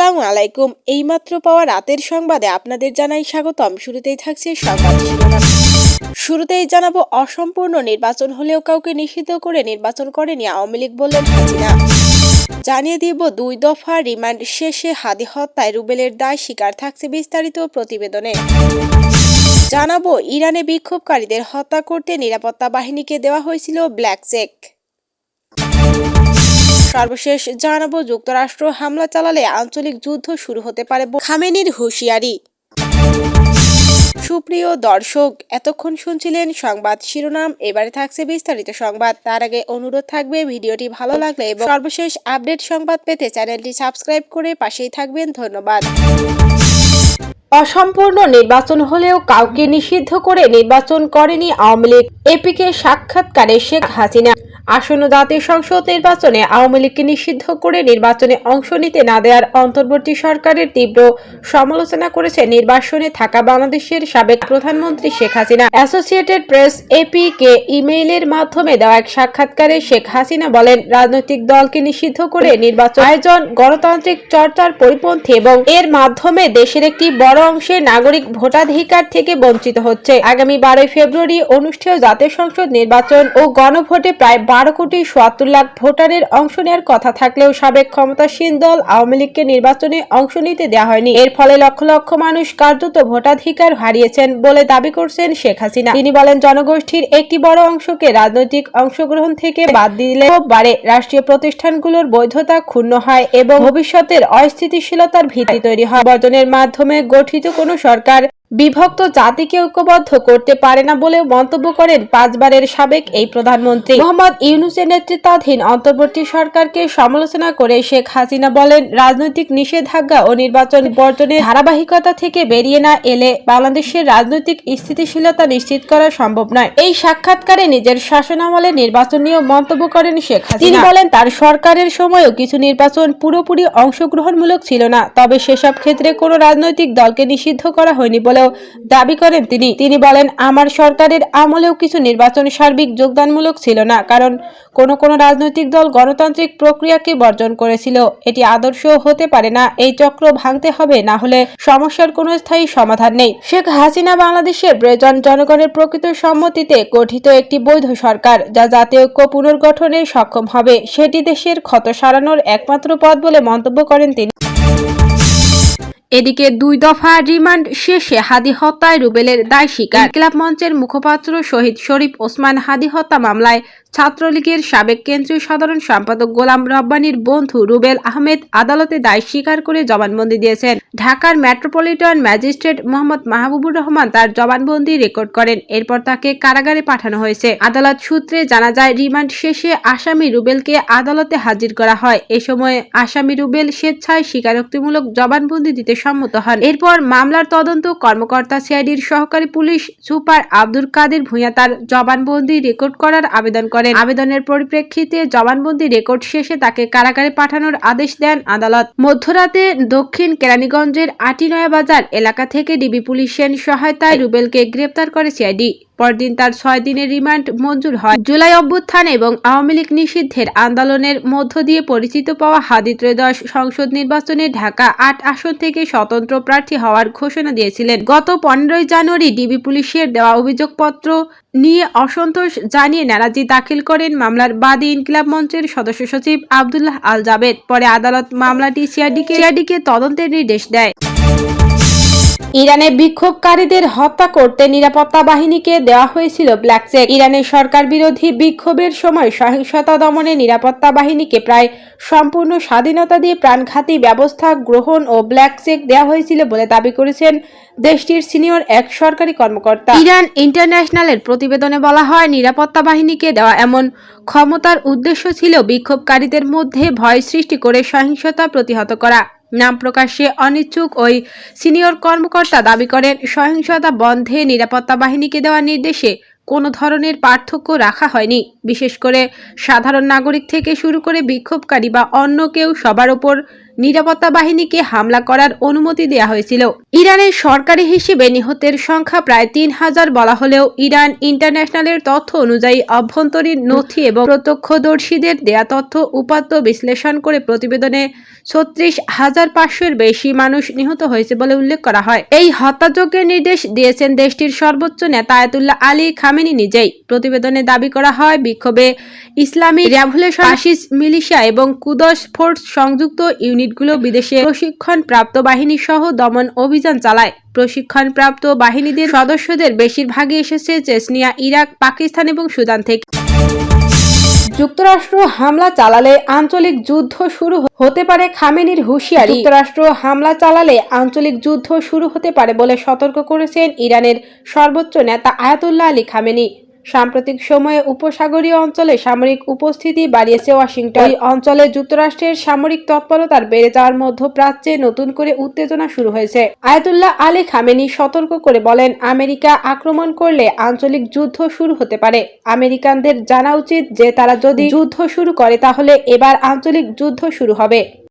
আসসালামু আলাইকুম। এইমাত্র পাওয়া রাতের সংবাদে আপনাদের জানাই স্বাগতম। শুরুতেই থাকছে সংবাদ শুরুতেই জানাব, অসম্পূর্ণ নির্বাচন হলেও কাউকে নিষিদ্ধ করে নির্বাচন করেনি আওয়ামী লীগ বললেন হাসিনা। জানিয়ে দিব, দুই দফা রিমান্ড শেষে হাদি হত্যায় রুবেলের দায় স্বীকার থাকছে বিস্তারিত প্রতিবেদনে। জানাব, ইরানে বিক্ষোভকারীদের হত্যা করতে নিরাপত্তা বাহিনীকে দেওয়া হয়েছিল ব্ল্যাক চেক। সর্বশেষ জানাব, যুক্তরাষ্ট্র হামলা চালালে আঞ্চলিক যুদ্ধ শুরু হতে পারে খামেনির হুঁশিয়ারি। সুপ্রিয় দর্শক, এতক্ষণ শুনছিলেন সংবাদ শিরোনাম, এবারে থাকছে বিস্তারিত সংবাদ। তার আগে অনুরোধ থাকবে, ভিডিওটি ভালো লাগলে এবং সর্বশেষ আপডেট সংবাদ পেতে চ্যানেলটি সাবস্ক্রাইব করে পাশেই থাকবেন। ধন্যবাদ। অসম্পূর্ণ নির্বাচন হলেও কাউকে নিষিদ্ধ করে নির্বাচন করেনি আওয়ামী লীগ। এপিকে সাক্ষাৎকারে শেখ হাসিনা। আসন্ন জাতীয় সংসদ নির্বাচনে আওয়ামী লীগকে নিষিদ্ধ করে নির্বাচনে অংশ নিতে না দেওয়ার অন্তর্বর্তী সরকারের তীব্র সমালোচনা করেছে নির্বাসনে থাকা বাংলাদেশের সাবেক প্রধানমন্ত্রী Sheikh Hasina. Associated Press AP কে ইমেইলের মাধ্যমে দেওয়া এক সাক্ষাৎকারে শেখ হাসিনা বলেন, রাজনৈতিক দলকে নিষিদ্ধ করে নির্বাচন আয়োজন গণতান্ত্রিক চর্চার পরিপন্থী এবং এর মাধ্যমে দেশের একটি বড় অংশে নাগরিক ভোটাধিকার থেকে বঞ্চিত হচ্ছে। আগামী বারোই ফেব্রুয়ারি অনুষ্ঠেয় জাতীয় সংসদ নির্বাচন ও গণভোটে প্রায় বারো কোটি সোয়াত্তর লাখ ভোটারের অংশ নেওয়ার কথা থাকলেও সাবেক ক্ষমতাসীন দল আওয়ামী লীগকে নির্বাচনে অংশ নিতে দেওয়া হয়নি। এর ফলে লক্ষ লক্ষ মানুষ কার্যত ভোটাধিকার হারিয়েছেন বলে দাবি করছেন শেখ হাসিনা। তিনি বলেন, জনগোষ্ঠীর একটি বড় অংশকে রাজনৈতিক অংশগ্রহণ থেকে বাদ দিলে বাড়ে। রাষ্ট্রীয় প্রতিষ্ঠানগুলোর বৈধতা ক্ষুণ্ণ হয় এবং ভবিষ্যতের অস্থিতিশীলতার ভিত্তি তৈরি হয়। বর্জনের মাধ্যমে গঠিত কোনো সরকার বিভক্ত জাতিকে ঐক্যবদ্ধ করতে পারে না বলেও মন্তব্য করেন পাঁচবারের সাবেক এই প্রধানমন্ত্রী। মোহাম্মদ ইউনুসের নেতৃত্বাধীন অন্তর্বর্তী সরকারকে সমালোচনা করে শেখ হাসিনা বলেন, রাজনৈতিক নিষেধাজ্ঞা ও নির্বাচন বর্জনের ধারাবাহিকতা থেকে বেরিয়ে না এলে বাংলাদেশের রাজনৈতিক স্থিতিশীলতা নিশ্চিত করা সম্ভব নয়। এই সাক্ষাৎকারে নিজের শাসনামলে নির্বাচন নিয়েও মন্তব্য করেন শেখ হাসিনা। তিনি বলেন, তার সরকারের সময়ও কিছু নির্বাচন পুরোপুরি অংশগ্রহণমূলক ছিল না, তবে সেসব ক্ষেত্রে কোনো রাজনৈতিক দলকে নিষিদ্ধ করা হয়নি বলেও দাবি করেন তিনি। তিনি বলেন, আমার সরকারের আমলেও কিছু নির্বাচন সার্বিক যোগদানমূলক ছিল না, কারণ কোনো কোনো রাজনৈতিক দল গণতান্ত্রিক প্রক্রিয়াকে বর্জন করেছিল। এটি আদর্শ হতে পারে না, এই চক্র ভাঙতে হবে, না হলে সমস্যার কোনো স্থায়ী সমাধান নেই। শেখ হাসিনা বাংলাদেশের প্রয়োজন জনগণের প্রকৃত সম্মতিতে গঠিত একটি বৈধ সরকার, যা জাতীয় ঐক্য পুনর্গঠনে সক্ষম হবে। সেটি দেশের ক্ষত সারানোর একমাত্র পথ বলে মন্তব্য করেন তিনি। এদিকে দুই দফা রিমান্ড শেষে হাদি হত্যায় রুবেলের দায় স্বীকার। ক্লাব মঞ্চের মুখপাত্র শহীদ শরীফ ওসমান হাদি হত্যা মামলায় ছাত্রলীগের সাবেক কেন্দ্রীয় সাধারণ সম্পাদক গোলাম রব্বানির বন্ধু রুবেল আহমেদ আদালতে দায় স্বীকার করে জবানবন্দি দিয়েছেন। ঢাকার মেট্রোপলিটন ম্যাজিস্ট্রেট মোহাম্মদ মাহবুবুর রহমান তার জবানবন্দি রেকর্ড করেন। এরপর তাকে কারাগারে পাঠানো হয়েছে। আদালত সূত্রে জানা যায়, রিমান্ড শেষে আসামি রুবেলকে আদালতে হাজির করা হয়। এ সময় আসামি রুবেল স্বেচ্ছায় স্বীকারোক্তিমূলক জবানবন্দি দিতে সম্মত হন। এরপর মামলার তদন্ত কর্মকর্তা সিআইডির সহকারী পুলিশ সুপার আব্দুল কাদের ভূঁইয়া তার জবানবন্দি রেকর্ড করার আবেদন করেন। আবেদনের পরিপ্রেক্ষিতে জবানবন্দি রেকর্ড শেষে তাকে কারাগারে পাঠানোর আদেশ দেন আদালত। মধ্যরাতে দক্ষিণ কেরানীগঞ্জের আটিনয়া বাজার এলাকা থেকে ডিবি পুলিশের সহায়তায় রুবেলকে গ্রেপ্তার করে সিআইডি। পরদিন তার ছয় দিনের রিমান্ড মঞ্জুর হয়। জুলাই অভ্যুত্থান এবং আওয়ামী লীগ নিষিদ্ধের আন্দোলনের মধ্য দিয়ে পরিচিত পাওয়া হাদি ত্রয়োদশ সংসদ নির্বাচনে ঢাকা আট আসন থেকে স্বতন্ত্র প্রার্থী হওয়ার ঘোষণা দিয়েছিলেন। গত পনেরোই জানুয়ারি ডিবি পুলিশের দেওয়া অভিযোগপত্র নিয়ে অসন্তোষ জানিয়ে নারাজি দাখিল করেন মামলার বাদী ইনকিলাব মঞ্চের সদস্য সচিব আবদুল্লাহ আল জাবেদ। পরে আদালত মামলাটি সিআরডিকে সিআরডিকে তদন্তের নির্দেশ দেয়। ইরানে বিক্ষোভকারীদের হত্যা করতে নিরাপত্তা বাহিনীকে দেওয়া হয়েছিল ব্ল্যাক চেক। ইরানের সরকার বিরোধী বিক্ষোভের সময় সহিংসতা দমনে নিরাপত্তা বাহিনীকে প্রায় সম্পূর্ণ স্বাধীনতা দিয়ে প্রাণঘাতী ব্যবস্থা গ্রহণ ও ব্ল্যাক চেক দেওয়া হয়েছিল বলে দাবি করেছেন দেশটির সিনিয়র এক সরকারি কর্মকর্তা। ইরান ইন্টারন্যাশনালের প্রতিবেদনে বলা হয়, নিরাপত্তা বাহিনীকে দেওয়া এমন ক্ষমতার উদ্দেশ্য ছিল বিক্ষোভকারীদের মধ্যে ভয় সৃষ্টি করে সহিংসতা প্রতিহত করা। নাম প্রকাশে অনিচ্ছুক ওই সিনিয়র কর্মকর্তা দাবি করেন সহিংসতা বন্ধে নিরাপত্তা বাহিনীকে দেওয়া নির্দেশে কোনো ধরনের পার্থক্য রাখা হয়নি। বিশেষ করে সাধারণ নাগরিক থেকে শুরু করে বিক্ষোভকারী বা অন্য কেউ সবার ওপর নিরাপত্তা বাহিনীকে হামলা করার অনুমতি দেওয়া হয়েছিল। ইরানের সরকারি হিসেবে নিহতের সংখ্যা প্রায় তিন হাজার বলা হলেও ইরান ইন্টারন্যাশনালের তথ্য অনুযায়ী অভ্যন্তরীণ নথি এবং প্রত্যক্ষদর্শীদের দেয়া তথ্য উপাত্ত বিশ্লেষণ করে প্রতিবেদনে ছত্রিশ হাজার পাঁচশোর বেশি মানুষ নিহত হয়েছে বলে উল্লেখ করা হয়। এই হত্যাযজ্ঞের নির্দেশ দিয়েছেন দেশটির সর্বোচ্চ নেতা আয়াতুল্লাহ আলী খামেনি নিজেই। প্রতিবেদনে দাবি করা হয়, বিক্ষোভে ইসলামী রেভলিউশন মিলিশিয়া এবং কুদস ফোর্স সংযুক্ত ইউনিটগুলো বিদেশে প্রশিক্ষণ প্রাপ্ত বাহিনী সহ দমন অভিযান চালায়। প্রশিক্ষণপ্রাপ্ত বাহিনীদের সদস্যদের বেশিরভাগই এসেছে চেচনিয়া, ইরাক, পাকিস্তান এবং সুদান থেকে। যুক্তরাষ্ট্র হামলা চালালে আঞ্চলিক যুদ্ধ শুরু হতে পারে খামেনির হুঁশিয়ারি। যুক্তরাষ্ট্র হামলা চালালে আঞ্চলিক যুদ্ধ শুরু হতে পারে বলে সতর্ক করেছেন ইরানের সর্বোচ্চ নেতা আয়াতুল্লাহ আলী খামেনি। সাম্প্রতিক সময়ে উপসাগরীয় অঞ্চলে সামরিক উপস্থিতি বাড়িয়েছে ওয়াশিংটন। অঞ্চলে যুক্তরাষ্ট্রের সামরিক তৎপরতার বেড়ে যাওয়ার মধ্যপ্রাচ্যে নতুন করে উত্তেজনা শুরু হয়েছে। আয়াতুল্লাহ আলী খামেনি সতর্ক করে বলেন, আমেরিকা আক্রমণ করলে আঞ্চলিক যুদ্ধ শুরু হতে পারে। আমেরিকানদের জানা উচিত যে, তারা যদি যুদ্ধ শুরু করে, তাহলে এবার আঞ্চলিক যুদ্ধ শুরু হবে।